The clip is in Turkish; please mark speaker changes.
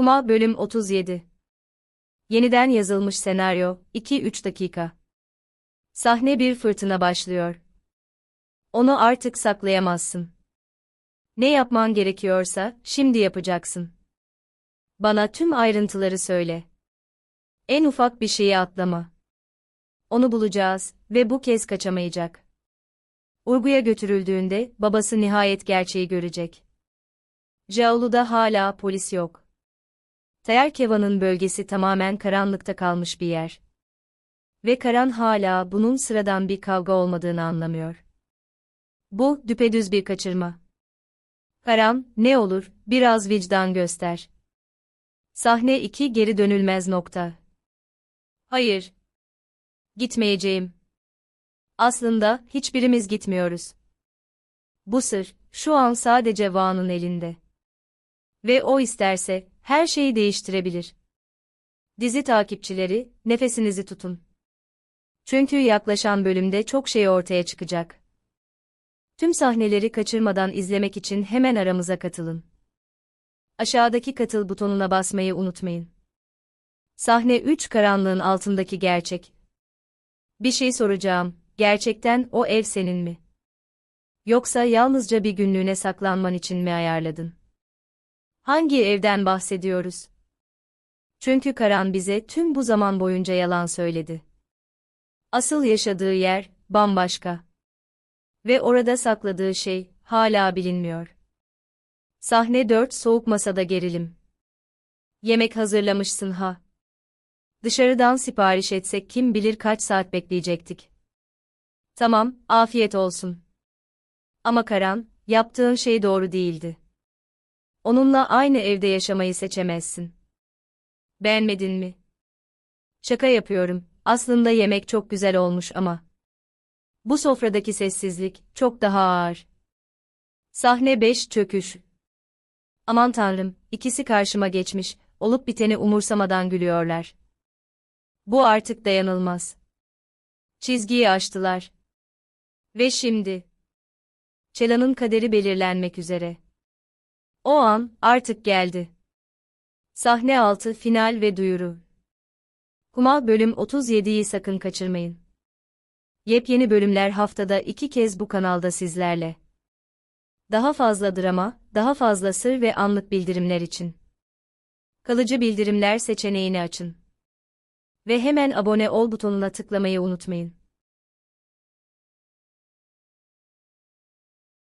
Speaker 1: Kuma bölüm 37 Yeniden yazılmış senaryo 2-3 dakika Sahne bir fırtına başlıyor. Onu artık saklayamazsın. Ne yapman gerekiyorsa şimdi yapacaksın. Bana tüm ayrıntıları söyle. En ufak bir şeyi atlama. Onu bulacağız ve bu kez kaçamayacak. Urgu'ya götürüldüğünde babası nihayet gerçeği görecek. Jaulu'da hala polis yok. Tayarkeva'nın bölgesi tamamen karanlıkta kalmış bir yer. Ve Karan hala bunun sıradan bir kavga olmadığını anlamıyor. Bu, düpedüz bir kaçırma. Karan, ne olur, biraz vicdan göster. Sahne 2 geri dönülmez nokta. Hayır. Gitmeyeceğim. Aslında, hiçbirimiz gitmiyoruz. Bu sır, şu an sadece Van'ın elinde. Ve o isterse, her şeyi değiştirebilir. Dizi takipçileri, nefesinizi tutun. Çünkü yaklaşan bölümde çok şey ortaya çıkacak. Tüm sahneleri kaçırmadan izlemek için hemen aramıza katılın. Aşağıdaki katıl butonuna basmayı unutmayın. Sahne 3 karanlığın altındaki gerçek. Bir şey soracağım, gerçekten o ev senin mi? Yoksa yalnızca bir günlüğüne saklanman için mi ayarladın? Hangi evden bahsediyoruz? Çünkü Karan bize tüm bu zaman boyunca yalan söyledi. Asıl yaşadığı yer bambaşka. Ve orada sakladığı şey hala bilinmiyor. Sahne 4 Soğuk masada gerilim. Yemek hazırlamışsın ha. Dışarıdan sipariş etsek kim bilir kaç saat bekleyecektik. Tamam, afiyet olsun. Ama Karan, yaptığın şey doğru değildi. Onunla aynı evde yaşamayı seçemezsin. Beğenmedin mi? Şaka yapıyorum, aslında yemek çok güzel olmuş ama. Bu sofradaki sessizlik çok daha ağır. Sahne 5 çöküş. Aman tanrım, ikisi karşıma geçmiş, olup biteni umursamadan gülüyorlar. Bu artık dayanılmaz. Çizgiyi aştılar. Ve şimdi. Çela'nın kaderi belirlenmek üzere. O an artık geldi. Sahne 6 final ve duyuru. Kuma bölüm 37'yi sakın kaçırmayın. Yepyeni bölümler haftada iki kez bu kanalda sizlerle. Daha fazla drama, daha fazla sır ve anlık bildirimler için. Kalıcı bildirimler seçeneğini açın. Ve hemen abone ol butonuna tıklamayı unutmayın.